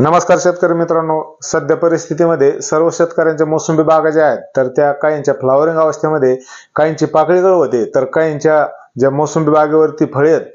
नमस्कार शेतकरी मित्रांनो. सध्या परिस्थितीमध्ये सर्व शेतकऱ्यांच्या मोसंबी बागा ज्या आहेत तर त्या काहींच्या फ्लॉवरिंग अवस्थेमध्ये काहींची पाकळी गळ होते तर काहींच्या ज्या मोसंबी बागेवरती फळे आहेत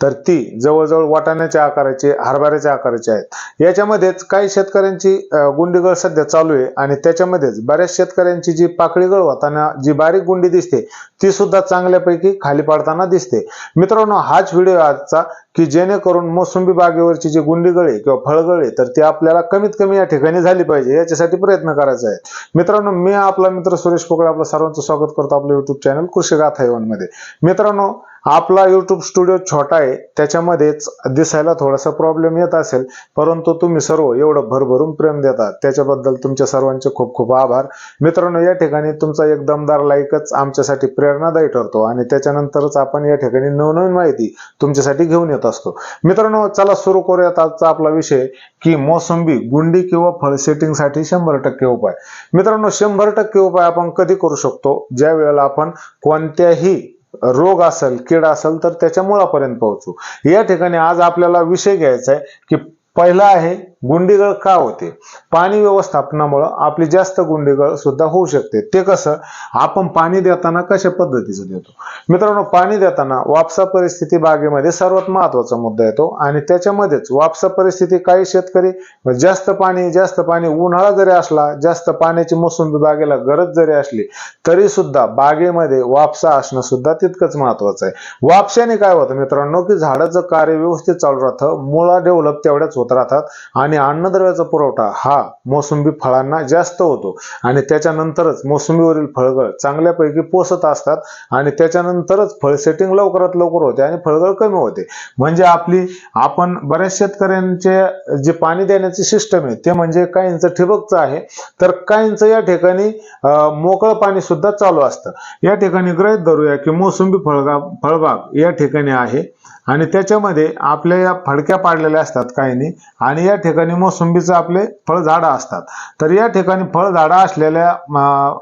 तर ती जवळजवळ वाटाण्याच्या आकाराची हरभऱ्याच्या आकाराची आहेत. याच्यामध्येच काही शेतकऱ्यांची गुंडीगळ सध्या चालू आहे आणि त्याच्यामध्येच बऱ्याच शेतकऱ्यांची जी पाकळी गळ होताना जी बारीक गुंडी दिसते ती सुद्धा चांगल्यापैकी खाली पडताना दिसते. मित्रांनो हाच व्हिडिओ आजचा की जेणेकरून मोसंबी बागेवरची जी गुंडीगळे किंवा फळगळे तर ती आपल्याला कमीत कमी या ठिकाणी झाली पाहिजे याच्यासाठी प्रयत्न करायचा आहे मित्रांनो मी आपला मित्र सुरेश पोकळे आपलं सर्वांचं स्वागत करतो आपलं युट्यूब चॅनल कृषी गाथा मध्ये. मित्रांनो आपला युट्यूब स्टुडिओ छोटा आहे त्याच्यामध्येच दिसायला थोडासा प्रॉब्लेम येत असेल परंतु तुम्ही सर्व एवढं भरभरून प्रेम देतात त्याच्याबद्दल तुमच्या सर्वांचे खूप खूप आभार. मित्रांनो या ठिकाणी तुमचा एक दमदार लाईकच आमच्यासाठी प्रेरणादायी ठरतो आणि त्याच्यानंतरच आपण या ठिकाणी नवनवीन माहिती तुमच्यासाठी घेऊन येतो. असतो. मित्रांनो चला सुरू करूयात आजचा आपला विषय की मोसंबी गुंडी किंवा फळ सेटिंगसाठी शंभर टक्के उपाय. मित्रांनो शंभर टक्के उपाय आपण कधी करू शकतो? ज्या वेळेला आपण कोणत्याही रोग असेल कीड असेल तर त्याच्या मुळापर्यंत पोहोचू. या ठिकाणी आज आपल्याला विषय घ्यायचा आहे की पहिला आहे गुंडीगळ का होते? पाणी व्यवस्थापनामुळं आपली जास्त गुंडीगळ सुद्धा होऊ शकते. ते कसं? आपण पाणी देताना कशा पद्धतीचं देतो? मित्रांनो पाणी देताना वापसा परिस्थिती बागेमध्ये सर्वात महत्त्वाचा मुद्दा येतो आणि त्याच्यामध्येच वापसा परिस्थिती काही शेतकरी जास्त पाणी जास्त पाणी उन्हाळा जरी असला जास्त पाण्याची मोसंबी बागेला गरज जरी असली तरी सुद्धा बागेमध्ये वापसा असणं सुद्धा तितकंच महत्वाचं आहे. वापशाने काय होतं मित्रांनो की झाडाचं कार्य व्यवस्थित चालू राहतं मुळा डेव्हलप तेवढ्याच होत राहतात आणि आणि अन्नद्रव्याचा पुरवठा हा मोसंबी फळांना जास्त होतो. आणि त्याच्यानंतरच मोसंबीवरील फळगळ चांगल्यापैकी पोसत असतात आणि त्याच्यानंतरच फळ सेटिंग लवकरात लवकर होते आणि फळगळ कमी होते. म्हणजे आपली आपण बऱ्याच शेतकऱ्यांचे जे पाणी देण्याची सिस्टम आहे ते म्हणजे काहींचं ठिबकचं आहे. तर काहींचं या ठिकाणी मोकळं पाणी सुद्धा चालू असतं. या ठिकाणी गृहीत धरूया की मोसंबी फळगा फळबाग या ठिकाणी आहे. आणि त्याच्यामध्ये आपल्या या फडक्या पाडलेल्या असतात काहींनी. आणि या ठिकाणी मोसंबीचं आपले फळझाडं असतात. तर या ठिकाणी फळझाडं असलेल्या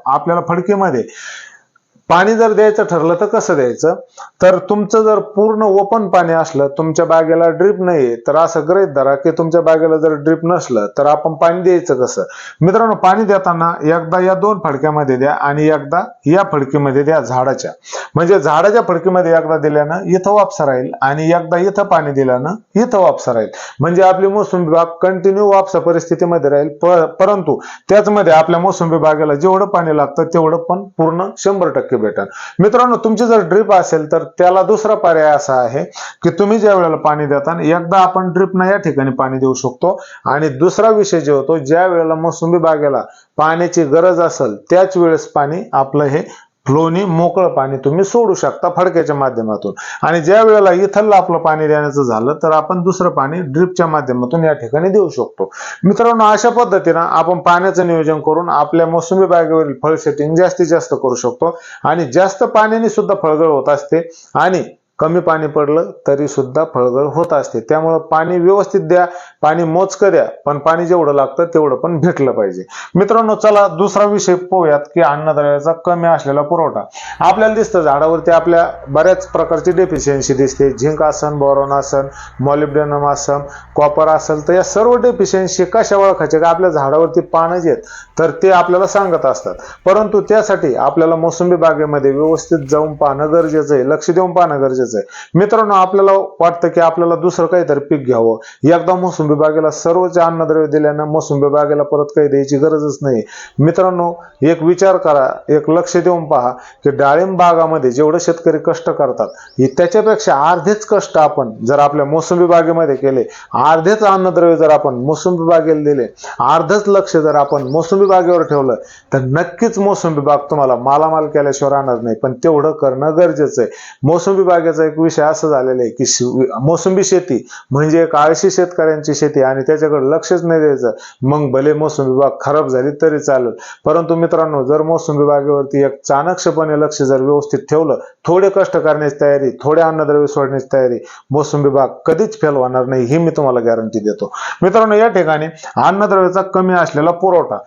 आपल्याला फडकीमध्ये पाणी जर द्यायचं ठरलं तर कसं द्यायचं? तर तुमचं जर पूर्ण ओपन पाणी असलं तुमच्या बागेला ड्रीप नाहीये तर असं गृहीत धरा की तुमच्या बागेला जर ड्रीप नसलं तर आपण पाणी द्यायचं कसं? मित्रांनो पाणी देताना एकदा या दोन फडक्यामध्ये द्या आणि एकदा या फडकीमध्ये द्या झाडाच्या. म्हणजे झाडाच्या फडकीमध्ये एकदा दिल्यानं इथं वापसा राहील आणि एकदा इथं पाणी दिल्यानं इथं वापसा राहील. म्हणजे आपली मोसंबी बाग कंटिन्यू वापसा परिस्थितीमध्ये राहील. परंतु त्याचमध्ये आपल्या मोसंबी बागेला जेवढं पाणी लागतं तेवढं पण पूर्ण शंभर टक्के भेटेल मित्रांनो तुमची जर ड्रीप असेल तर त्याला दुसरा पर्याय असा आहे की तुम्ही ज्या वेळेला पाणी देता एकदा आपण ड्रीपनं या ठिकाणी पाणी देऊ शकतो. आणि दुसरा विषय जे होतो ज्या वेळेला मोसंबी बागेला पाण्याची गरज असेल त्याच वेळेस पाणी आपलं हे फ्लोनी मोकळं पाणी तुम्ही सोडू शकता फडक्याच्या माध्यमातून. आणि ज्या वेळेला इथलं आपलं पाणी देण्याचं झालं तर आपण दुसरं पाणी ड्रिपच्या माध्यमातून या ठिकाणी देऊ शकतो. मित्रांनो अशा पद्धतीनं आपण पाण्याचं नियोजन करून आपल्या मोसंबी बागेवरील फळ सेटिंग जास्तीत जास्त करू शकतो. आणि जास्त पाण्याने सुद्धा फळगळ होत असते. आणि कमी पाणी पडलं तरी सुद्धा फळगळ होत असते. त्यामुळं पाणी व्यवस्थित द्या पाणी मोजकं द्या पण पाणी जेवढं लागतं तेवढं पण भेटलं पाहिजे. मित्रांनो चला दुसरा विषय पाहूयात की अन्नद्रव्याचा कमी असलेला पुरवठा. आपल्याला दिसतं झाडावरती आपल्या बऱ्याच प्रकारची डेफिशियन्सी दिसते. झिंक आसन बोरॉन आसन मॉलिब्डेनम आसन कॉपर असेल तर या सर्व डेफिशियन्सी कशा ओळखायच्या का आपल्या झाडावरती पानं जे आहेत तर ते आपल्याला सांगत असतात. परंतु त्यासाठी आपल्याला मोसंबी बागेमध्ये व्यवस्थित जाऊन पाहणं गरजेचं आहे. लक्ष देऊन पाहणं गरजेचं आहे. मित्रांनो आपल्याला वाटतं की आपल्याला दुसरं काहीतरी पीक घ्यावं. एकदा मोसंबी बागेला सर्वच अन्नद्रव्य दिल्यानं मोसंबी बागेला परत काही द्यायची गरजच नाही. मित्रांनो एक विचार करा एक लक्ष देऊन पहा की डाळिंब बागामध्ये जेवढे शेतकरी कष्ट करतात त्याच्यापेक्षा अर्धेच कष्ट आपण जर आपल्या मोसंबी बागेमध्ये केले अर्धेच अन्नद्रव्य जर आपण मोसंबी बागेला दिले अर्धच लक्ष जर आपण मोसंबी बागेवर ठेवलं तर नक्कीच मोसंबी बाग तुम्हाला मालामाल केल्याशिवाय राहणार नाही. पण तेवढं करणं गरजेचं आहे. मोसंबी बागेचं एक विषय असं झालेला आहे की मोसंबी शेती म्हणजे एक आळशी शेतकऱ्यांची शेती आणि त्याच्याकडे लक्षच नाही द्यायचं. मग भले मोसंबी बाग खराब झाली तरी चालेल. परंतु मित्रांनो जर मोसंबी बागेवरती एक चाणक्षपणे लक्ष जर व्यवस्थित ठेवलं थोडे कष्ट करण्याची तयारी थोडे अन्नद्रव्य सोडण्याची तयारी मोसंबी बाग कधीच फेल होणार नाही ही मी तुम्हाला गॅरंटी देतो. मित्रांनो या ठिकाणी अन्नद्रव्याचा कमी असलेला पुरवठा.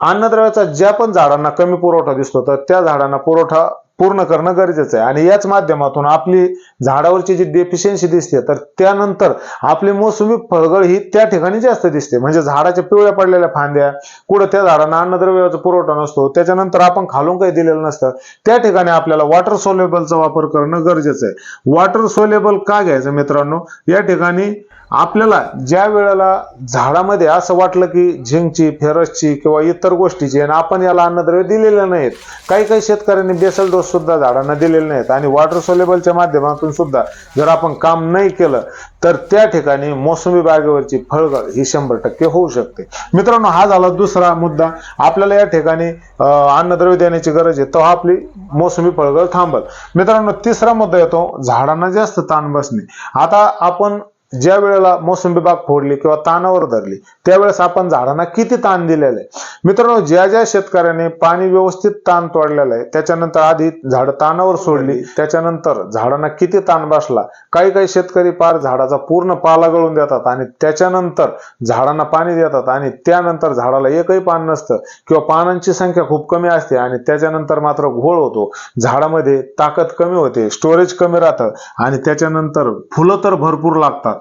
अन्नद्रव्याचा ज्या पण झाडांना कमी पुरवठा दिसतो तर त्या झाडांना पुरवठा पूर्ण करणं गरजेचं आहे. आणि याच माध्यमातून आपली झाडावरची जी डेफिशियन्सी दिसते तर त्यानंतर आपली मोसमी फळगळ ही त्या ठिकाणी जास्त दिसते. म्हणजे झाडाच्या पिवळ्या पडलेल्या फांद्या कुठं त्या झाडांना अन्नद्रव्याचा पुरवठा नसतो त्याच्यानंतर आपण खालून काही दिलेलं नसतं. त्या ठिकाणी आपल्याला वॉटर सोलेबलचा वापर करणं गरजेचं आहे. वॉटर सोलेबल का घ्यायचं मित्रांनो? या ठिकाणी आपल्याला ज्या वेळेला झाडामध्ये असं वाटलं की झिंकची फेरसची किंवा इतर गोष्टीची आणि आपण याला अन्नद्रव्य दिलेले नाहीत काही काही शेतकऱ्यांनी बेसल डोस सुद्धा झाडांना दिलेले नाहीत आणि वॉटर सोलेबलच्या माध्यमातून सुद्धा जर आपण काम नाही केलं तर त्या ठिकाणी मोसमी बागेवरची फळगळ ही शंभर टक्के होऊ शकते. मित्रांनो हा झाला दुसरा मुद्दा. आपल्याला या ठिकाणी अन्नद्रव्य देण्याची गरज आहे तेव्हा आपली मोसमी फळगळ थांबल. मित्रांनो तिसरा मुद्दा येतो झाडांना जास्त ताण बसणे. आता आपण ज्या वेळेला मोसंबी बाग फोडली किंवा तानावर धरली त्यावेळेस आपण झाडांना किती ताण दिलेला आहे मित्रांनो ज्या ज्या शेतकऱ्याने पाणी व्यवस्थित ताण तोडलेलं आहे त्याच्यानंतर आधी झाड तानावर सोडली त्याच्यानंतर झाडांना किती ताण बसला? काही काही शेतकरी पार झाडाचा पूर्ण पाला गळून देतात आणि त्याच्यानंतर झाडांना पाणी देतात आणि त्यानंतर झाडाला एकही पान नसतं किंवा पानांची संख्या खूप कमी असते आणि त्याच्यानंतर मात्र घोळ होतो. झाडामध्ये ताकद कमी होते स्टोरेज कमी राहतं आणि त्याच्यानंतर फुलं तर भरपूर लागतात.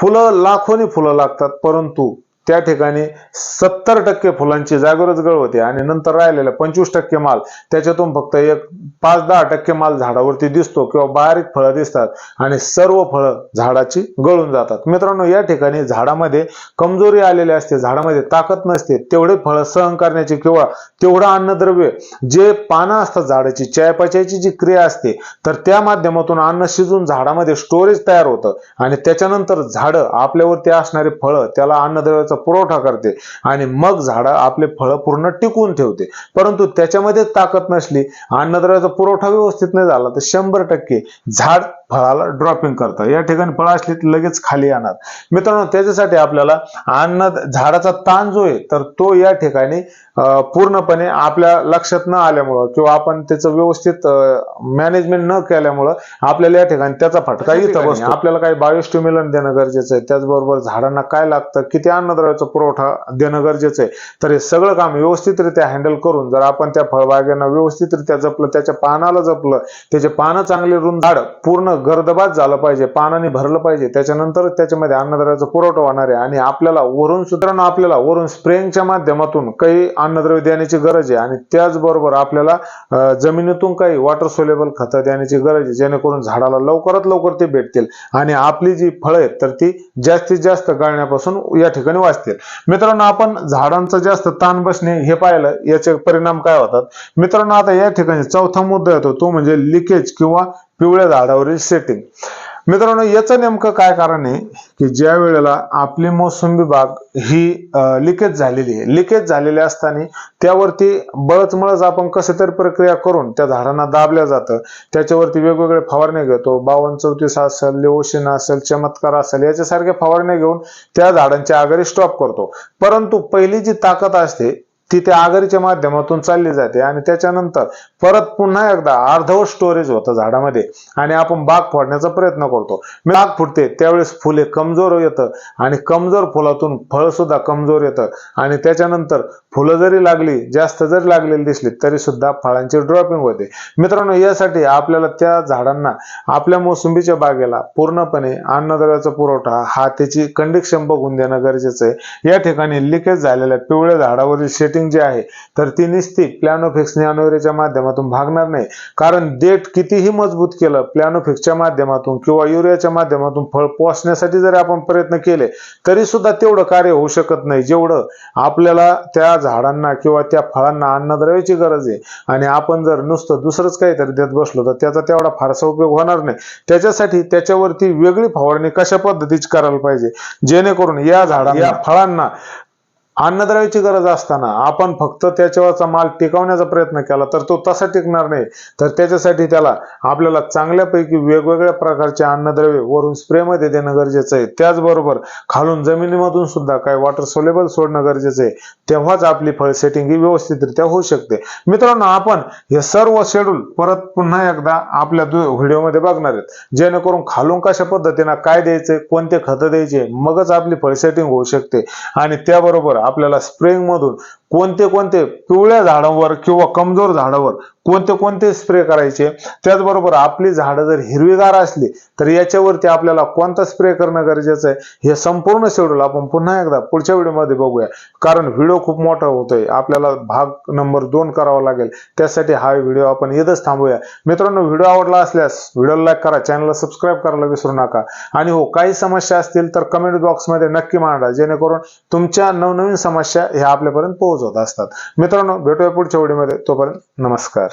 फुलं लाखोनी फुलं लागतात परंतु त्या ठिकाणी सत्तर टक्के फुलांची जागेवरच गळ होते आणि नंतर राहिलेला पंचवीस टक्के माल. त्याच्यातून फक्त एक पाच दहा टक्के माल झाडावरती दिसतो किंवा बारीक फळं दिसतात आणि सर्व फळं झाडाची गळून जातात. मित्रांनो या ठिकाणी झाडामध्ये कमजोरी आलेली असते झाडामध्ये ताकद नसते तेवढे फळं सहन करण्याची किंवा तेवढं अन्नद्रव्य जे पानं असतात झाडाची चयापचयाची जी क्रिया असते तर त्या माध्यमातून अन्न शिजून झाडामध्ये स्टोरेज तयार होतं आणि त्याच्यानंतर झाडं आपल्यावरती असणारे फळं त्याला अन्नद्रव्याचं पुरवठा करते आणि मग झाडं आपले फळं पूर्ण टिकवून ठेवते. परंतु त्याच्यामध्ये ताकद नसली अन्नद्रव्याचा पुरवठा व्यवस्थित नाही झाला तर शंभर टक्के झाड फळाला ड्रॉपिंग करतं. या ठिकाणी फळं असली लगेच खाली येणार. मित्रांनो त्याच्यासाठी आपल्याला अन्न झाडाचा ताण जो आहे तर तो या ठिकाणी पूर्णपणे आपल्या लक्षात न आल्यामुळं किंवा आपण त्याचं व्यवस्थित मॅनेजमेंट न केल्यामुळं आपल्याला या ठिकाणी त्याचा फटका इथं बसतो. आपल्याला काही बायोस्टिम्युलन देणं गरजेचं आहे. त्याचबरोबर झाडांना काय लागतं किती अन्नद्रव्याचा पुरवठा देणं गरजेचं आहे. तर हे सगळं काम व्यवस्थितरित्या हँडल करून जर आपण त्या फळबागेला व्यवस्थितरित्या जपलं त्याच्या पानाला जपलं त्याचे पानं चांगले रुंद झाड पूर्ण गर्दबाज झालं पाहिजे पाण्याने भरलं पाहिजे. त्याच्यानंतर त्याच्यामध्ये अन्नद्रव्याचा पुरवठा होणार आहे आणि आपल्याला वरून सुद्धा आपल्याला वरून स्प्रेंगच्या माध्यमातून काही अन्नद्रव्य देण्याची गरज आहे आणि त्याचबरोबर आपल्याला जमिनीतून काही वॉटर सोलेबल खतं देण्याची गरज आहे जेणेकरून झाडाला लवकरात लवकर ते भेटतील आणि आपली जी फळं आहेत तर ती जास्तीत जास्त गाळण्यापासून या ठिकाणी वाचतील. मित्रांनो आपण झाडांचा जास्त ताण बसणे हे पाहिलं याचे परिणाम काय होतात? मित्रांनो आता या ठिकाणी चौथा मुद्दा येतो तो म्हणजे लिकेज किंवा पिवळ्या झाडावरील सेटिंग मित्रांनो याचं नेमकं काय कारण आहे की ज्या वेळेला आपली मोसंबी बाग ही लिकेज झालेली आहे लिकेज झालेली असताना त्यावरती बळचमळच आपण कसे तरी प्रक्रिया करून त्या झाडांना दाबल्या जातं. त्याच्यावरती वेगवेगळे फवारण्या घेतो. बावन्न चौतीस असेल लेओशिन असेल चमत्कार असेल याच्यासारख्या फवारण्या घेऊन त्या झाडांच्या आघाडी स्टॉप करतो. परंतु पहिली जी ताकद असते ती त्या आगरीच्या माध्यमातून चालली जाते आणि त्याच्यानंतर परत पुन्हा एकदा अर्धवट स्टोरेज होतं झाडामध्ये आणि आपण बाग फोडण्याचा प्रयत्न करतो. बाग फुटते त्यावेळेस फुले कमजोर येतं आणि कमजोर फुलातून फळ सुद्धा कमजोर येतं. आणि त्याच्यानंतर फुलं जरी लागली जास्त जरी लागलेली दिसली तरी सुद्धा फळांची ड्रॉपिंग होते. मित्रांनो यासाठी आपल्याला त्या झाडांना आपल्या मोसंबीच्या बागेला पूर्णपणे अन्नद्रव्याचा पुरवठा हा त्याची कंडिक्शन बघून देणं गरजेचं आहे. या ठिकाणी लिकेज झालेल्या पिवळ्या झाडावरील सेटिंग जी आहे तर ती निसती प्लॅनोफिक्स नॅनोरेच्या माध्यमातून भागणार नाही. कारण देठ कितीही मजबूत केलं प्लॅनोफिक्सच्या माध्यमातून किंवा युरियाच्या माध्यमातून फळ पोचण्यासाठी जरी आपण प्रयत्न केले तरी सुद्धा तेवढं कार्य होऊ शकत नाही. जेवढं आपल्याला त्या झाडांना किंवा त्या फळांना अन्नद्रव्याची गरज आहे. आणि आपण जर नुसतं दुसरंच काहीतरी देत बसलो तर त्याचा तेवढा फारसा उपयोग होणार नाही. त्याच्यासाठी त्याच्यावरती वेगळी फवारणी कशा पद्धतीची करायला पाहिजे? जेणेकरून या झाडांना या फळांना अन्नद्रव्याची गरज असताना आपण फक्त त्याच्यावरचा माल टिकवण्याचा प्रयत्न केला तर तो तसा टिकणार नाही. तर त्याच्यासाठी त्याला आपल्याला चांगल्यापैकी वेगवेगळ्या प्रकारचे अन्नद्रव्य वरून स्प्रेमध्ये देणं गरजेचं आहे. त्याचबरोबर खालून जमिनीमधून सुद्धा काही वॉटर सोलेबल सोडणं गरजेचं आहे. तेव्हाच आपली फळ सेटिंग ही व्यवस्थितरित्या होऊ शकते. मित्रांनो आपण हे सर्व शेड्यूल परत पुन्हा एकदा आपल्या व्हिडिओमध्ये बघणार आहेत. जेणेकरून खालून कशा पद्धतीनं काय द्यायचे कोणते खतं द्यायचे मगच आपली फळ सेटिंग होऊ शकते. आणि त्याबरोबर आपल्याला स्प्रेइंग मधून कोणते कोणते पिवळ्या झाडांवर किंवा कमजोर झाडावर कोणते कोणते स्प्रे करायचे? त्याचबरोबर आपली झाडं जर हिरवीगार असली तर याच्यावरती आपल्याला कोणता स्प्रे करणं गरजेचं आहे? हे संपूर्ण शेड्यूल आपण पुन्हा एकदा पुढच्या व्हिडिओमध्ये बघूया. कारण व्हिडिओ खूप मोठा होतोय. आपल्याला भाग नंबर दोन करावा लागेल. त्यासाठी हा व्हिडिओ आपण येतच थांबूया. मित्रांनो व्हिडिओ आवडला असल्यास व्हिडिओला लाईक करा चॅनलला सबस्क्राईब करायला विसरू नका. आणि हो काही समस्या असतील तर कमेंट बॉक्समध्ये नक्की मांडा जेणेकरून तुमच्या नवनवीन समस्या ह्या आपल्यापर्यंत पोहोचत असतात. मित्रांनो भेटूया पुढच्या व्हिडिओमध्ये. तोपर्यंत नमस्कार.